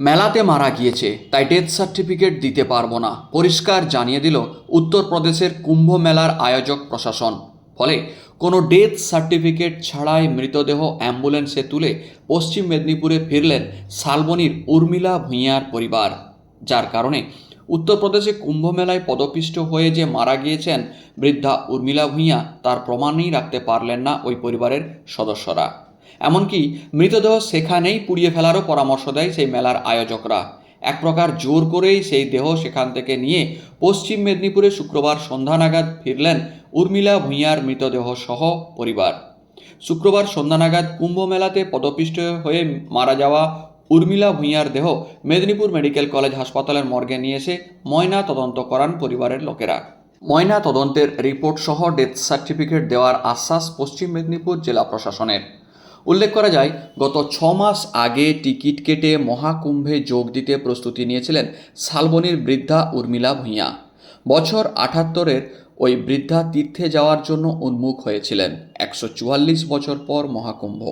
মেলাতে মারা গিয়েছে, তাই ডেথ সার্টিফিকেট দিতে পারব না, পরিষ্কার জানিয়ে দিল উত্তরপ্রদেশের কুম্ভ মেলার আয়োজক প্রশাসন। ফলে কোনো ডেথ সার্টিফিকেট ছাড়াই মৃতদেহ অ্যাম্বুলেন্সে তুলে পশ্চিম মেদিনীপুরে ফিরলেন শালবনির উর্মিলা ভূঁইয়ার পরিবার। যার কারণে উত্তরপ্রদেশে কুম্ভ মেলায় পদপিষ্ট হয়ে যে মারা গিয়েছেন বৃদ্ধা উর্মিলা ভূঁইয়া, তার প্রমাণই রাখতে পারলেন না ওই পরিবারের সদস্যরা। এমনকি মৃতদেহ সেখানেই পুড়িয়ে ফেলারও পরামর্শ দেয় সেই মেলার আয়োজকরা। এক প্রকার জোর করেই সেই দেহ সেখান থেকে নিয়ে পশ্চিম মেদিনীপুরে শুক্রবার সন্ধ্যা নাগাদ ফিরলেন উর্মিলা ভূঁইয়ার মৃতদেহ সহ পরিবার। শুক্রবার সন্ধ্যা নাগাদ কুম্ভ মেলাতে পদপিষ্ট হয়ে মারা যাওয়া উর্মিলা ভূঁইয়ার দেহ মেদিনীপুর মেডিকেল কলেজ হাসপাতালের মর্গে নিয়ে এসে ময়না তদন্ত করান পরিবারের লোকেরা। ময়না তদন্তের রিপোর্ট সহ ডেথ সার্টিফিকেট দেওয়ার আশ্বাস পশ্চিম মেদিনীপুর জেলা প্রশাসনের। উল্লেখ করা যায়, গত ছ মাস আগে টিকিট কেটে মহাকুম্ভে যোগ দিতে প্রস্তুতি নিয়েছিলেন শালবনির বৃদ্ধা উর্মিলা ভূঁইয়া। বছর আটাত্তরের ওই বৃদ্ধা তীর্থে যাওয়ার জন্য উন্মুখ হয়েছিলেন একশো চুয়াল্লিশ বছর পর মহাকুম্ভ।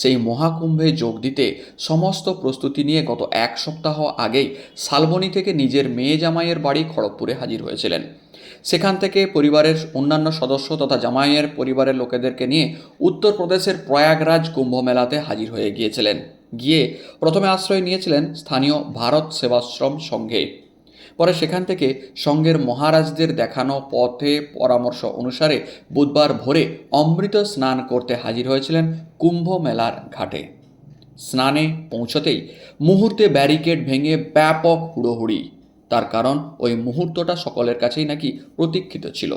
সেই মহাকুম্ভে যোগ দিতে সমস্ত প্রস্তুতি নিয়ে গত এক সপ্তাহ আগেই শালবনি থেকে নিজের মেয়ে জামাইয়ের বাড়ি খড়গপুরে হাজির হয়েছিলেন। সেখান থেকে পরিবারের অন্যান্য সদস্য তথা জামাইয়ের পরিবারের লোকেদেরকে নিয়ে উত্তরপ্রদেশের প্রয়াগরাজ কুম্ভ মেলাতে হাজির হয়ে গিয়েছিলেন। গিয়ে প্রথমে আশ্রয় নিয়েছিলেন স্থানীয় ভারত সেবাশ্রম সংঘে। পরে সেখান থেকে সঙ্গের মহারাজদের দেখানো পথে পরামর্শ অনুসারে বুধবার ভোরে অমৃত স্নান করতে হাজির হয়েছিলেন কুম্ভ মেলার ঘাটে। স্নানে পৌঁছতেই মুহূর্তে ব্যারিকেড ভেঙে ব্যাপক হুড়োহুড়ি তার কারণ ওই মুহূর্তটা সকলের কাছেই নাকি প্রতীক্ষিত ছিল।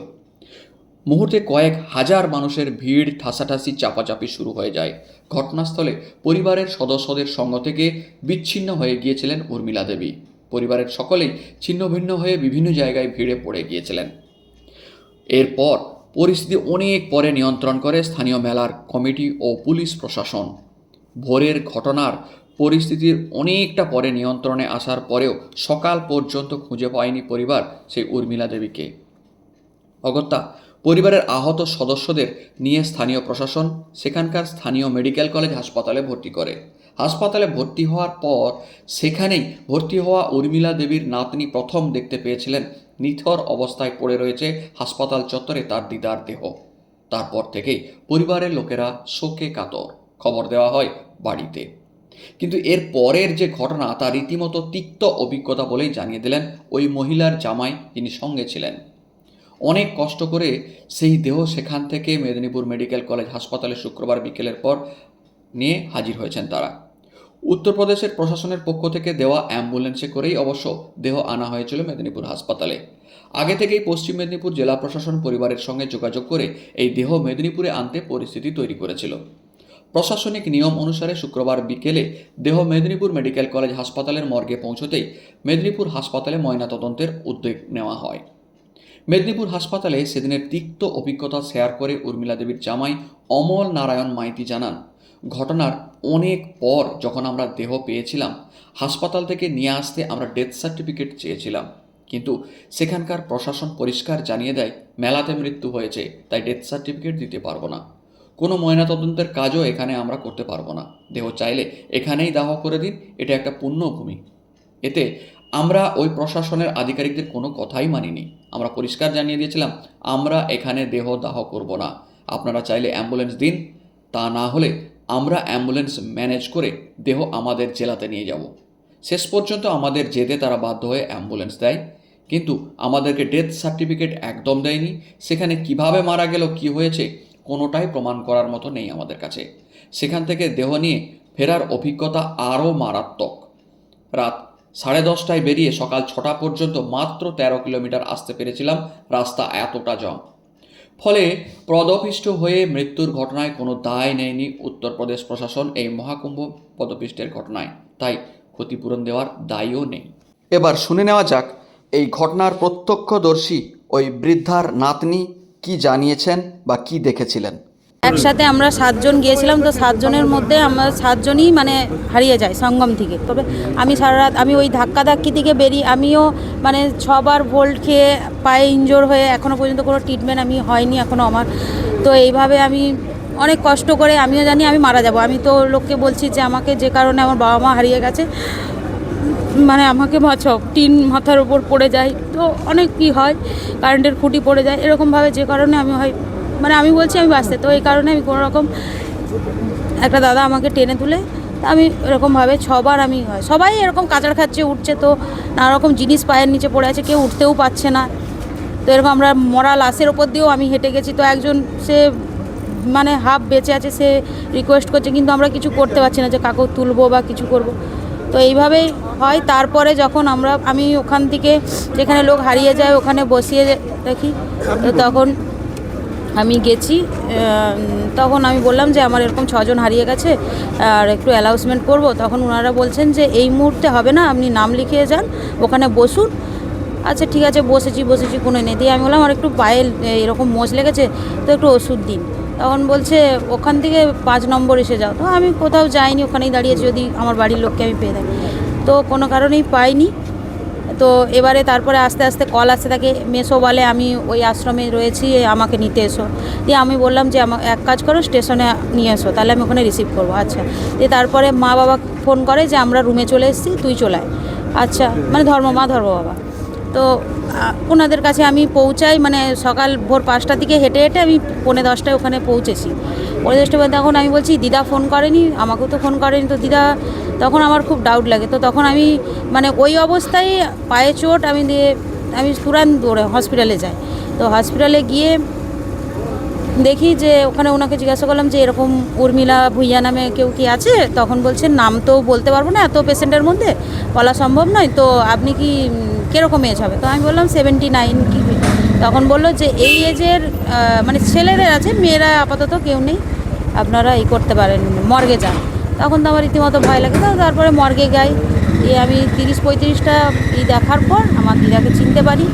মুহূর্তে কয়েক হাজার মানুষের ভিড়, ঠাসাঠাসি, চাপাচাপি শুরু হয়ে যায়। ঘটনাস্থলে পরিবারের সদস্যদের সঙ্গ থেকে বিচ্ছিন্ন হয়ে গিয়েছিলেন উর্মিলা দেবী। পরিবারের সকলেই ছিন্নভিন্ন হয়ে বিভিন্ন জায়গায় ভিড়ে পড়ে গিয়েছিলেন। এরপর পরিস্থিতি অনেক পরে নিয়ন্ত্রণ করে স্থানীয় মেলার কমিটি ও পুলিশ প্রশাসন। ভোরের ঘটনার পরিস্থিতির অনেকটা পরে নিয়ন্ত্রণে আসার পরেও সকাল পর্যন্ত খুঁজে পায়নি পরিবার সেই উর্মিলা দেবীকে। অগত্যা, পরিবারের আহত সদস্যদের নিয়ে স্থানীয় প্রশাসন, সেখানকার স্থানীয় মেডিকেল কলেজ হাসপাতালে ভর্তি করে। হাসপাতালে ভর্তি হওয়ার পর সেখানেই ভর্তি হওয়া উর্মিলা দেবীর নাতনি প্রথম দেখতে পেয়েছিলেন নিথর অবস্থায় পড়ে রয়েছে হাসপাতাল চত্বরে তার দিদার দেহ। তারপর থেকেই পরিবারের লোকেরা শোকে কাতর। খবর দেওয়া হয় বাড়িতে। কিন্তু এর পরের যে ঘটনা, তা রীতিমতো তিক্ত অভিজ্ঞতা বলেই জানিয়ে দিলেন ওই মহিলার জামাই যিনি সঙ্গে ছিলেন। অনেক কষ্ট করে সেই দেহ সেখান থেকে মেদিনীপুর মেডিকেল কলেজ হাসপাতালে শুক্রবার বিকেলের পর নিয়ে হাজির হয়েছেন তারা। উত্তরপ্রদেশের প্রশাসনের পক্ষ থেকে দেওয়া অ্যাম্বুলেন্সে করেই অবশ্য দেহ আনা হয়েছিল মেদিনীপুর হাসপাতালে। আগে থেকেই পশ্চিম মেদিনীপুর জেলা প্রশাসন পরিবারের সঙ্গে যোগাযোগ করে এই দেহ মেদিনীপুরে আনতে পরিস্থিতি তৈরি করেছিল। প্রশাসনিক নিয়ম অনুসারে শুক্রবার বিকেলে দেহ মেদিনীপুর মেডিকেল কলেজ হাসপাতালের মর্গে পৌঁছতেই মেদিনীপুর হাসপাতালে ময়নাতদন্তের উদ্যোগ নেওয়া হয়। মেদিনীপুর হাসপাতালে সেদিনের তিক্ত অভিজ্ঞতা শেয়ার করে উর্মিলা দেবীর জামাই অমল নারায়ণ মাইতি জানান, ঘটনার অনেক পর যখন আমরা দেহ পেয়েছিলাম, হাসপাতাল থেকে নিয়ে আসতে আমরা ডেথ সার্টিফিকেট চেয়েছিলাম। কিন্তু সেখানকার প্রশাসন পরিষ্কার জানিয়ে দেয়, মেলাতে মৃত্যু হয়েছে, তাই ডেথ সার্টিফিকেট দিতে পারব না। কোনো ময়নাতদন্তের কাজও এখানে আমরা করতে পারব না। দেহ চাইলে এখানেই দাহ করে দিন, এটা একটা পুণ্যভূমি। এতে আমরা ওই প্রশাসনের আধিকারিকদের কোনো কথাই মানিনি। আমরা পরিষ্কার জানিয়ে দিয়েছিলাম, আমরা এখানে দেহ দাহ করব না। আপনারা চাইলে অ্যাম্বুলেন্স দিন, তা না হলে আমরা অ্যাম্বুলেন্স ম্যানেজ করে দেহ আমাদের জেলাতে নিয়ে যাব। শেষ পর্যন্ত আমাদের যেতে তারা বাধ্য হয়ে অ্যাম্বুলেন্স দেয়, কিন্তু আমাদেরকে ডেথ সার্টিফিকেট একদম দেয়নি। সেখানে কীভাবে মারা গেল, কি হয়েছে কোনোটাই প্রমাণ করার মতো নেই আমাদের কাছে। সেখান থেকে দেহ নিয়ে ফেরার অভিজ্ঞতা আরও মারাত্মক। রাত সাড়ে দশটায় বেরিয়ে সকাল ছটা পর্যন্ত মাত্র তেরো কিলোমিটার আসতে পেরেছিলাম, রাস্তা এতটা জম। ফলে পদপিষ্ট হয়ে মৃত্যুর ঘটনায় কোনো দায় নেয়নি উত্তরপ্রদেশ প্রশাসন এই মহাকুম্ভ পদপিষ্টের ঘটনায়। তাই ক্ষতিপূরণ দেওয়ার দায়ও নেই। এবার শুনে নেওয়া যাক, এই ঘটনার প্রত্যক্ষদর্শী ওই বৃদ্ধার নাতনি কি জানিয়েছেন বা কি দেখেছিলেন? একসাথে আমরা সাতজন গিয়েছিলাম, তো সাতজনের মধ্যে আমরা সাতজনই মানে হারিয়ে যায় সঙ্গম থেকে। তবে আমি সারা রাত আমি ওই ধাক্কা ধাক্কি থেকে বেরিয়ে আমিও মানে ছবার ভোল্ট খেয়ে পায়ে ইনজোর হয়ে এখনও পর্যন্ত কোনো ট্রিটমেন্ট আমি হয়নি এখনও আমার। তো এইভাবে আমি অনেক কষ্ট করে, আমিও জানি আমি মারা যাব। আমি তো লোককে বলছি যে আমাকে যে কারণে আমার বাবা মা হারিয়ে গেছে মানে আমাকে বাঁচাও টিন মাথার ওপর পড়ে যায়। তো অনেক কী হয়, কারেন্টের খুঁটি পড়ে যায়, এরকমভাবে যে কারণে আমি হয় মানে আমি বলছি আমি বাঁচতে, তো এই কারণে আমি কোনো রকম একটা দাদা আমাকে টেনে তুলে আমি এরকমভাবে ছবার আমি হয়, সবাই এরকম কাচার খাচ্ছে, উঠছে তো নানা রকম জিনিস পায়ের নিচে পড়ে আছে, কেউ উঠতেও পারছে না। তো এরকম আমরা মরা লাশের ওপর দিয়েও আমি হেঁটে গেছি, তো একজন সে মানে হাফ বেঁচে আছে, সে রিকোয়েস্ট করছে, কিন্তু আমরা কিছু করতে পারছি না যে কাকু তুলবো বা কিছু করব। তো এইভাবেই হয়। তারপরে যখন আমরা, আমি ওখান থেকে যেখানে লোক হারিয়ে যায় ওখানে বসিয়ে রাখি তখন আমি গেছি। তখন আমি বললাম যে আমার এরকম ছজন হারিয়ে গেছে, আর একটু অ্যানাউন্সমেন্ট করব। তখন ওনারা বলছেন যে এই মুহূর্তে হবে না, আপনি নাম লিখিয়ে যান, ওখানে বসুন। আচ্ছা ঠিক আছে, বসেছি বসেছি, কোনো নেই। দিয়ে আমি বললাম আমার একটু পায়ে এরকম মোচ লেগেছে, তো একটু ওষুধ দিন। তখন বলছে, ওখান থেকে পাঁচ নম্বর এসে যাও। তো আমি কোথাও যাইনি, ওখানেই দাঁড়িয়েছি, যদি আমার বাড়ির লোককে আমি পেয়ে থাকি। তো কোনো কারণেই পাইনি। তো এবারে তারপরে আস্তে আস্তে কল আসতে থাকে, মেসো বলে, আমি ওই আশ্রমে রয়েছি, আমাকে নিতে এসো। দিয়ে আমি বললাম যে আমার এক কাজ করো, স্টেশনে নিয়ে এসো, তাহলে আমি ওখানে রিসিভ করব। আচ্ছা দিয়ে তারপরে মা বাবা ফোন করে যে, আমরা রুমে চলে এসেছি, তুই চলে আয়। আচ্ছা মানে ধর্ম মা, ধর্ম বাবা। তো ওনাদের কাছে আমি পৌঁছাই মানে সকাল ভোর পাঁচটার দিকে হেঁটে হেঁটে আমি পৌনে দশটায় ওখানে পৌঁছেছি। পৌনে দশটা তখন আমি বলছি, দিদা ফোন করেনি? আমাকেও তো ফোন করেনি। তো দিদা, তখন আমার খুব ডাউট লাগে। তো তখন আমি মানে ওই অবস্থায় পায়ে চোট, আমি দিয়ে, আমি তুরান দৌড়ে হসপিটালে যাই। তো হসপিটালে গিয়ে দেখি যে ওখানে ওনাকে জিজ্ঞাসা করলাম যে এরকম উর্মিলা ভুইয়া নামে কেউ কি আছে? তখন বলছে নাম তো বলতে পারব না, এত পেশেন্টের মধ্যে বলা সম্ভব নয়। তো আপনি কি কীরকম এজ হবে? তো আমি বললাম সেভেন্টি নাইন কি তখন বলল যে এই এজের মানে ছেলেদের আছে, মেয়েরা আপাতত কেউ নেই। আপনারা এই করতে পারেন, মর্গে যান। তখন তো আমার রীতিমতো ভয় লাগে। তো তারপরে মর্গে যাই। দিয়ে আমি তিরিশ পঁয়ত্রিশটা ই দেখার পর আমার দিদাকে চিনতে পারি।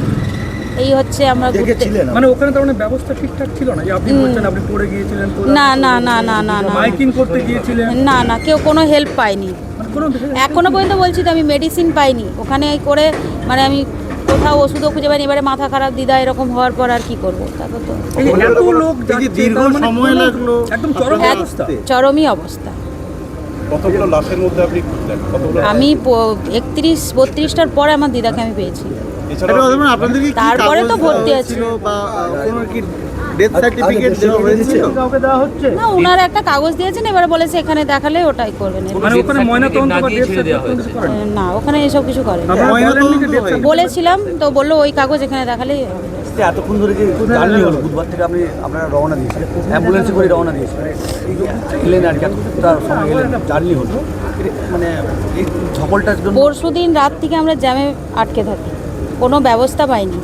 এই হচ্ছে আমরা ঘুরতে মানে ওখানে তার মানে ব্যবস্থা ঠিকঠাক ছিল না? যে আপনি বলছেন আপনি পড়ে গিয়েছিলেন না না না না না না মাইকিং করতে গিয়েছিলেন? না না কেউ কোনো হেল্প পাইনি মানে এখনও পর্যন্ত বলছি তো আমি মেডিসিন পাইনি। ওখানে করে মানে আমি কোথাও ওষুধও খুঁজে পাইনি। এবারে মাথা খারাপ দিদা এরকম হওয়ার পর আর কি করব? তারপর তো এত লোক দীর্ঘ মানে সময় লাগল। একদম চরম অবস্থা। চরমই অবস্থা। কতগুলো লাশের মধ্যে আপনি আমি একত্রিশ বত্রিশটার পরে আমার দিদাকে আমি পেয়েছি। তারপরে তো ভর্তি আছে। দেওয়া হচ্ছে? না ওনারা একটা কাগজ দিয়েছেন এবারে বলেছে এখানে দেখালে ওটাই করবেন। মানে না ওখানে এসব কিছু। বলেছিলাম তো বলল ওই কাগজ এখানে দেখালেই হবে। এতক্ষণ ধরে যে জার্নি হলো বুধবার থেকে আপনি আপনারা রওনা দিয়েছিলেন। অ্যাম্বুলেন্সে করে রওনা দিয়েছিলেন। এলেন আর কি এতটা সময় গেলেন জার্নি হলো। মানে এই ঝকলটার জন্য পরশু দিন রাত থেকে আমরা জ্যামে আটকে থাকি। কোনো ব্যবস্থা পাইনি।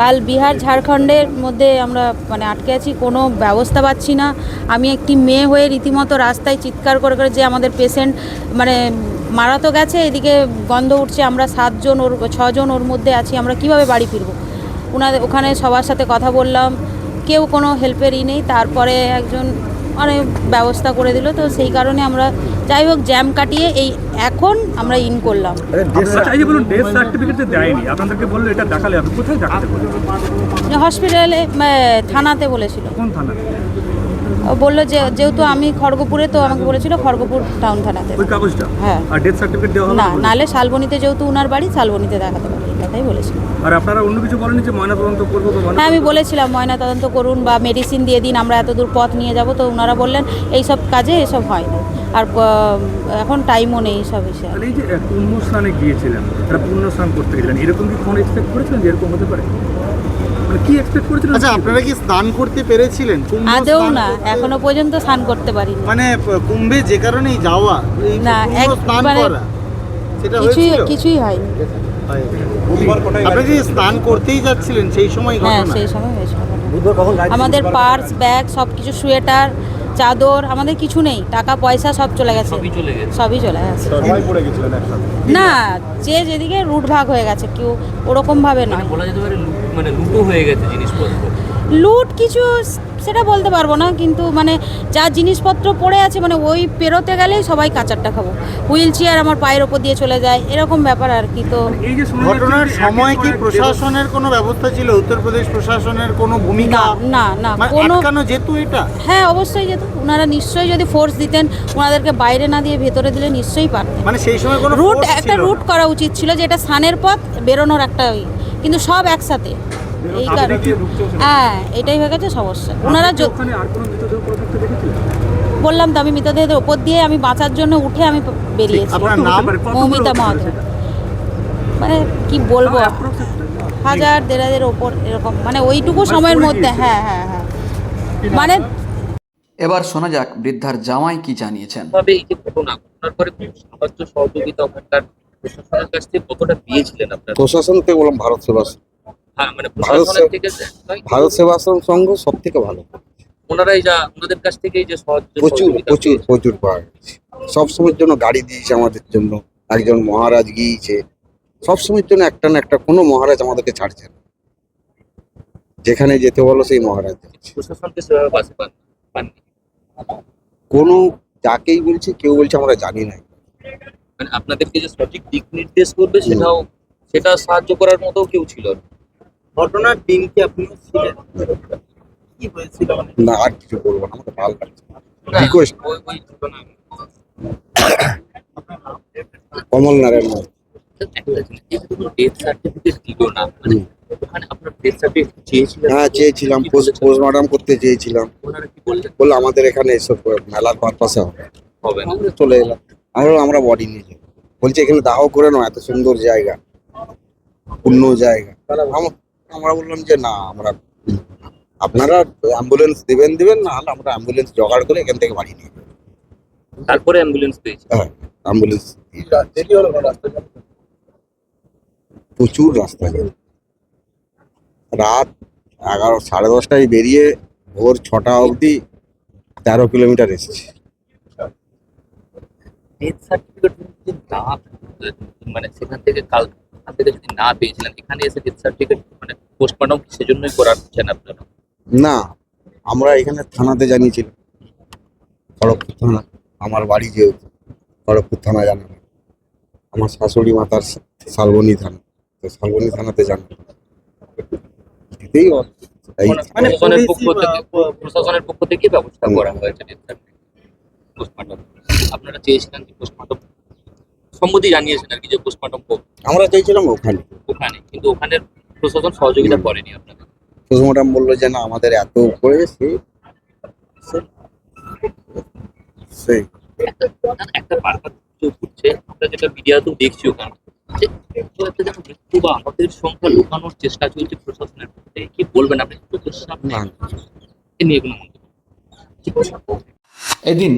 কাল বিহার, ঝাড়খণ্ডের মধ্যে আমরা মানে আটকে আছি, কোনো ব্যবস্থা পাচ্ছি না। আমি একটি মেয়ে হয়ে রীতিমতো রাস্তায় চিৎকার করে করে যে আমাদের পেশেন্ট মানে মারা তো গেছে, এদিকে গন্ধ উঠছে, আমরা সাতজন ওর, ছজন ওর মধ্যে আছি, আমরা কীভাবে বাড়ি ফিরবো? ওনাদের ওখানে সবার সাথে কথা বললাম, কেউ কোনো হেল্পেরই নেই। তারপরে একজন মানে ব্যবস্থা করে দিল। তো সেই কারণে আমরা যাই হোক জ্যাম কাটিয়ে এই এখন আমরা ইন করলাম। এই যে বলুন ডেথ সার্টিফিকেট যে দেয়নি। আপনাদেরকে বলল এটা দেখালে আপনি কোথায় দেখাতে বললেন হসপিটালে মানে, থানাতে বলেছিল। কোন থানা বলল যে যেহেতু আমি খড়গপুরে তো আমাকে বলেছিল খড়গপুর টাউন থানাতে। ওই কাগজটা? হ্যাঁ। আর ডেথ সার্টিফিকেট দেওয়া হবে না? নালে শালবনিতে যেহেতু উনার বাড়ি শালবনিতে দেখাতে পারি এই কথাই বলেছিল। আর আপনারা অন্য কিছু বলেনি যে ময়নাতদন্ত করব বা ময়না- হ্যাঁ আমি বলেছিলাম ময়না তদন্ত করুন বা মেডিসিন দিয়ে দিন আমরা এত দূর পথ নিয়ে যাব তো ওনারা বললেন এইসব কাজে এসব হয় না। আর এখন টাইমও নেই এইসব বিষয়ে এই যে পুণ্য স্নানে গিয়েছিলেন একটা পুণ্য স্নান করতে গেলেন এরকম কি কোনো এক্সপেক্ট করেছিলেন যে এরকম হতে পারে? মানে কি এক্সপেক্ট করেছিলেন? আচ্ছা আপনারা কি স্নান করতে পেরেছিলেন? কুম্ভ আদেও না এখনও পর্যন্ত স্নান করতে পারিনি। মানে কুম্ভে যে কারণেই যাওয়া না, স্নান মানে করা সেটা কিছুই কিছুই হয়নি। কি স্নান করতেই যাচ্ছিলেন সেই সময় হ্যাঁ সেই সময় হয়েছিল। আমাদের পার্স ব্যাগ সব কিছু সোয়েটার চাদর আমাদের কিছু নেই টাকা পয়সা সব চলে গেছে। সবই চলে গেছে। সবই চলে গেছে। সবাই পড়ে গেছিলেন একসাথে? না যে যেদিকে রুট ভাগ হয়ে গেছে কেউ ওরকম ভাবে নয়। বলা যেতে পারে মানে লুটো হয়ে গেছে জিনিসপত্র। লুট কিছু সেটা বলতে পারব না কিন্তু মানে যা জিনিসপত্র পড়ে আছে মানে ওই পেরোতে গেলেই সবাই কাঁচারটা খাব। হুইল চেয়ার আমার পায়ের ওপর দিয়ে চলে যায় এরকম ব্যাপার আর কি। তো যে ঘটনার সময় কি প্রশাসনের কোনো ব্যবস্থা ছিল? উত্তরপ্রদেশ প্রশাসনের কোনো ভূমিকা? না না না মানে কোনো যেত এটা? হ্যাঁ অবশ্যই যেত। ওনারা নিশ্চয়ই যদি ফোর্স দিতেন ওনাদেরকে বাইরে না দিয়ে ভেতরে দিলে নিশ্চয়ই পারতেন। মানে সেই সময় কোনো রুট একটা রুট করা উচিত ছিল যেটা সানের পথ বেরোনোর একটা ওই। কিন্তু সব একসাথে। এই কারণে। হ্যাঁ এটাই হয়ে গেছে সমস্যা। ওনারা বললাম তো আমি মৃতদেহের ওপর দিয়ে আমি বাঁচার জন্য উঠে আমি বেরিয়েছি। মৌমিতা মাহাতো। মানে কি বলব? হাজার দেড় ওপর এরকম। মানে ওইটুকু মানে সময়ের মধ্যে। হ্যাঁ হ্যাঁ হ্যাঁ। মানে এবার শোনা যাক বৃদ্ধার জামাই কি জানিয়েছেন। ভাবে এই যে ঘটনা ঘটনার পরে সাহায্য সহযোগিতা ওখানকার প্রশাসনের কাছ থেকে কতটা পেয়েছিলেন আপনারা? প্রশাসন থেকে বললাম ভারত সেবাশ্রম হ্যাঁ মানে ভারত প্রশাসনের থেকে ভারত সেবাশ্রম সংঘ সব থেকে ভালো। ওনারাই যা ওনাদের কাছ থেকেই যে প্রচুর প্রচুর। প্রচুর পাওয়া সবসময়ের জন্য গাড়ি দিয়েছে আমাদের জন্য। একজন মহারাজ গিয়েছে। সবসময়ের জন্য একটা না একটা কোনো মহারাজ আমাদেরকে ছাড়ছে না। যেখানে যেতে বলো সেই মহারাজ। প্রশাসনকে সেভাবে পাশে পাননি। কোনো যাকেই বলছে কেউ বলছে আমরা জানি না। মানে আপনাদেরকে যে সঠিক দিক নির্দেশ করবে সেটাও সেটা সাহায্য করার মতো কেউ ছিল না। ঘটনার দিন কি আপনি ছিলেন? কি হয়েছিল মানে? না আর কিছু বলব না আমাকে ভালো লাগছে ঘটনা কমল নারায়ণ মানে হ্যাঁ চেয়েছিলাম পোস্টমর্টম করতে চেয়েছিলাম। বলল আমাদের এখানে এসব মেলার পারপাসে হবে। চলে এলাম। আমরা আমরা বডি নিয়ে বলছে এখানে দাহ করে নাও এত সুন্দর জায়গা। পূর্ণ জায়গা। আমরা বললাম যে না আমরা আপনারা অ্যাম্বুলেন্স দিবেন দিবেন না হলে আমরা অ্যাম্বুলেন্স জোগাড় করে এখান থেকে বাড়ি নিয়ে যাব। তারপরে অ্যাম্বুলেন্স পেয়েছি। হ্যাঁ অ্যাম্বুলেন্স প্রচুর রাস্তা জ্যাম। রাত এগারো সাড়ে দশটায় বেরিয়ে ভোর ছটা অবধি তেরো কিলোমিটার এসেছি। ডেথ সার্টিফিকেট যদি না মানে সেখান থেকে কাল থেকে যদি না পেয়েছিলেন এখানে এসে ডেথ সার্টিফিকেট মানে পোস্টমর্টম সেজন্যই করাচ্ছেন আপনারা? না আমরা এখানে থানাতে জানিয়েছিলাম। খড়গপুর থানা আমার বাড়ি যেহেতু খড়গপুর থানা জানানো। আমার শাশুড়ি মাতার শালবনী থানা তো শালবনী থানাতে জানানো। দিতেই মানে প্রশাসনের পক্ষ থেকে বা- প্রশাসনের পক্ষ থেকে ব্যবস্থা করা হয়েছে পোস্টমর্টম আপনারা চেয়েছিলেন যে পোস্টমর্টম সম্মতি জানিয়েছেন আর কি যে পোস্টমর্টম আমরা চাইছিলাম ওখানে। ওখানে কিন্তু ওখানে প্রশাসন সহযোগিতা করেনি আপনাদের পোস্টমর্টম বলল যে না আমাদের এত উপরে সেই। একটা চোখ উঠছে আমরা যেটা মিডিয়াতেও দেখছি ওখানে একটা যেন মৃত্যু বা আহতের সংখ্যা লুকানোর চেষ্টা চলছে প্রশাসনের মধ্যে কি বলবেন আপনি? চোখের সামনে নিয়ে কোনো মন্তব্য? এদিন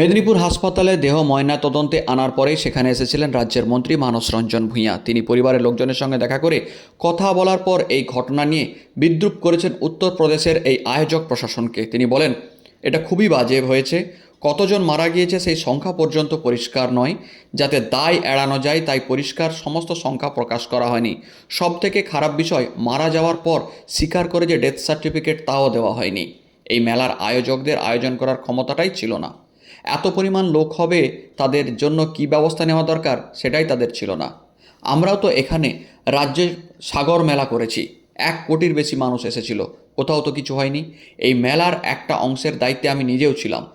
মেদিনীপুর হাসপাতালে দেহ ময়না তদন্তে আনার পরে সেখানে এসেছিলেন রাজ্যের মন্ত্রী মানস রঞ্জন ভূঁইয়া। তিনি পরিবারের লোকজনের সঙ্গে দেখা করে কথা বলার পর এই ঘটনা নিয়ে বিদ্রুপ করেছেন উত্তরপ্রদেশের এই আয়োজক প্রশাসনকে। তিনি বলেন, এটা খুবই বাজে হয়েছে। কতজন মারা গিয়েছে সেই সংখ্যা পর্যন্ত পরিষ্কার নয়। যাতে দায় এড়ানো যায়, তাই পরিষ্কার সমস্ত সংখ্যা প্রকাশ করা হয়নি। সব থেকে খারাপ বিষয়, মারা যাওয়ার পর স্বীকার করে যে ডেথ সার্টিফিকেট তাও দেওয়া হয়নি। এই মেলার আয়োজকদের আয়োজন করার ক্ষমতাটাই ছিল না। এত পরিমাণ লোক হবে তাদের জন্য কি ব্যবস্থা নেওয়া দরকার সেটাই তাদের ছিল না। আমরাও তো এখানে রাজ্যে সাগর মেলা করেছি। এক কোটির বেশি মানুষ এসেছিল। কোথাও তো কিছু হয়নি। এই মেলার একটা অংশের দায়িত্বে আমি নিজেও ছিলাম।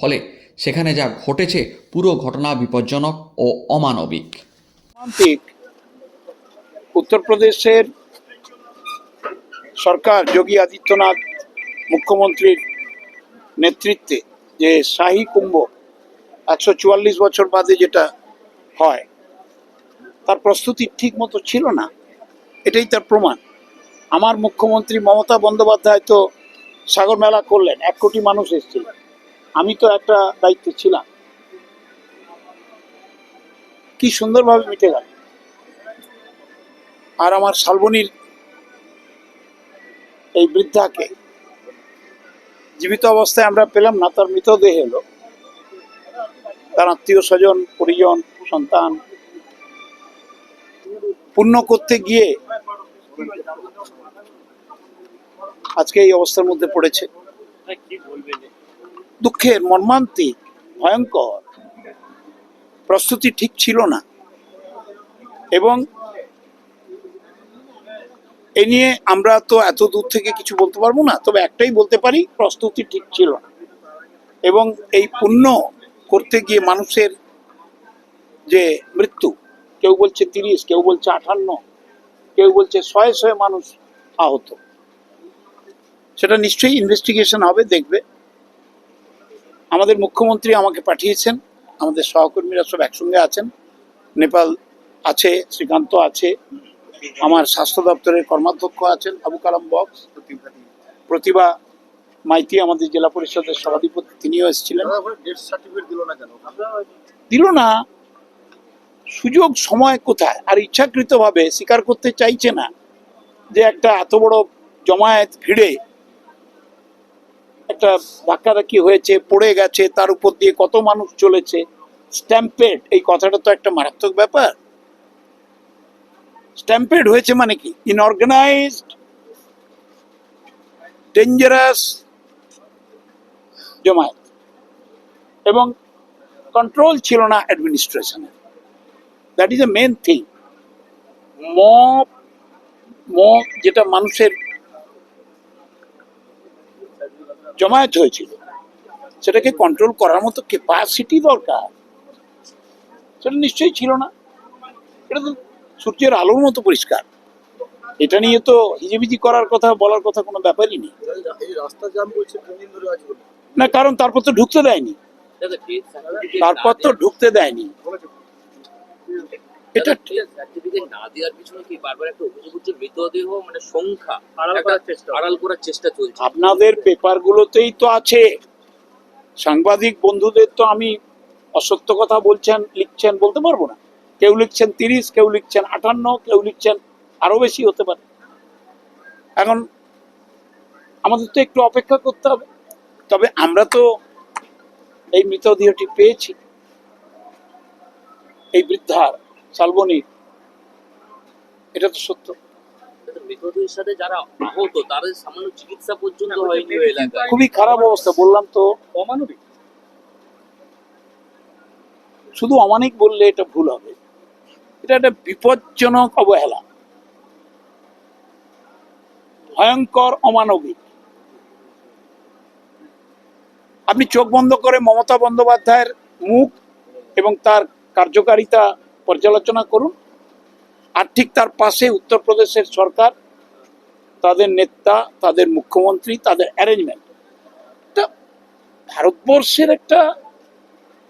ফলে সেখানে যা ঘটেছে পুরো ঘটনা বিপজ্জনক ও অমানবিক। উত্তরপ্রদেশের সরকার যোগী আদিত্যনাথ, মুখ্যমন্ত্রীর নেতৃত্বে যে শাহী কুম্ভ, একশো চুয়াল্লিশ বছর বাদে যেটা হয়, তার প্রস্তুতি ঠিক মতো ছিল না। এটাই তার প্রমাণ। আমার মুখ্যমন্ত্রী মমতা বন্দ্যোপাধ্যায় তো সাগর মেলা করলেন, এক কোটি মানুষ এসেছিল। আমি তো একটা দায়িত্বে ছিলাম। কি সুন্দরভাবে মিটে গেল। আর আমার শালবনির এই বৃদ্ধাকে জীবিত অবস্থায় আমরা পেলাম না, তার মৃতদেহ এলো তার আত্মীয় স্বজন, পরিজন, সন্তান পূর্ণ করতে গিয়ে আজকে এই অবস্থার মধ্যে পড়েছে। দুঃখের, মর্মান্তিক, ভয়ঙ্কর। প্রস্তুতি ঠিক ছিল না। এবং এ নিয়ে আমরা তো এত দূর থেকে কিছু বলতে পারব না, তবে একটাই বলতে পারি, প্রস্তুতি ঠিক ছিল না। এবং এই পুণ্য করতে গিয়ে মানুষের যে মৃত্যু, কেউ বলছে তিরিশ, কেউ বলছে আঠান্ন, কেউ বলছে শয়ে শয়ে মানুষ আহত। সেটা নিশ্চয়ই ইনভেস্টিগেশন হবে, দেখবে। আমাদের মুখ্যমন্ত্রী আমাকে পাঠিয়েছেন, আমাদের সহকর্মীরা সব একসঙ্গে আছেন, নেপাল আছে, শ্রীকান্ত আছে আমার স্বাস্থ্য দপ্তরের কর্মাধ্যক্ষ আছেন আবু কালাম বক্স প্রতিভা মাইতি আমাদের জেলা পরিষদের সভাধিপতি তিনিও এসেছিলেন। দিল না সুযোগ সময় কোথায়? আর ইচ্ছাকৃতভাবে স্বীকার করতে চাইছে না যে একটা এত বড় জমায়েত ভিড়ে একটা ধাক্কাধাক্কি হয়েছে পড়ে গেছে তার উপর দিয়ে কত মানুষ চলেছে। স্ট্যাম্পেড এই কথাটা তো একটা মারাত্মক ব্যাপার। স্ট্যাম্পেড হয়েছে মানে কি? ইনঅর্গানাইজড ডেঞ্জারাস জমায়েত। এবং কন্ট্রোল ছিল না অ্যাডমিনিস্ট্রেশনের that is a main thing mob mob যেটা মানুষের জমায়েত হয়েছিল, সেটাকে কন্ট্রোল করার মতো ক্যাপাসিটি দরকার। সেটা নিশ্চয়ই ছিল না। এটা তো সূর্যের আলোর মতো পরিষ্কার। এটা নিয়ে তো হিজিবিজি করার কথা, বলার কথা কোনো ব্যাপারই নেই। না, কারণ তারপর তো ঢুকতে দেয়নি। তারপর তো ঢুকতে দেয়নি। আড়াল করার চেষ্টা। আপনাদের পেপারগুলোতেই তো আছে। সাংবাদিক বন্ধুদের তো আমি অসত্য কথা বলছেন, লিখছেন বলতে পারব না। কেউ লিখছেন তিরিশ কেউ লিখছেন আটান্ন কেউ লিখছেন আরও বেশি হতে পারে। এখন আমাদের তো একটু অপেক্ষা করতে হবে। তবে আমরা তো এই মৃতদেহটি পেয়েছি। এই বৃদ্ধার শালবনির এটা তো সত্য। মৃতদেহের সাথে যারা আহত তাদের সামান্য চিকিৎসা পর্যন্ত হয়নি এলাকায়। খুবই খারাপ অবস্থা বললাম তো। অমানবিক। শুধু অমানিক বললে এটা ভুল হবে। এটা একটা বিপজ্জনক অবহেলা। ভয়ঙ্কর অমানবিক। আপনি চোখ বন্ধ করে মমতা বন্দ্যোপাধ্যায়ের মুখ এবং তার কার্যকারিতা পর্যালোচনা করুন। আর ঠিক তার পাশে উত্তরপ্রদেশের সরকার, তাদের নেতা, তাদের মুখ্যমন্ত্রী, তাদের অ্যারেঞ্জমেন্ট ভারতবর্ষের একটা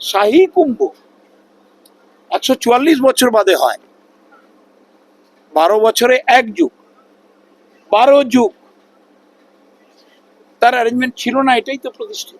শাহী কুম্ভ। একশো চুয়াল্লিশ বছর বাদে হয়। বারো বছরে এক যুগ। বারো যুগ। তার অ্যারেঞ্জমেন্ট ছিল না, এটাই তো প্রতিষ্ঠিত।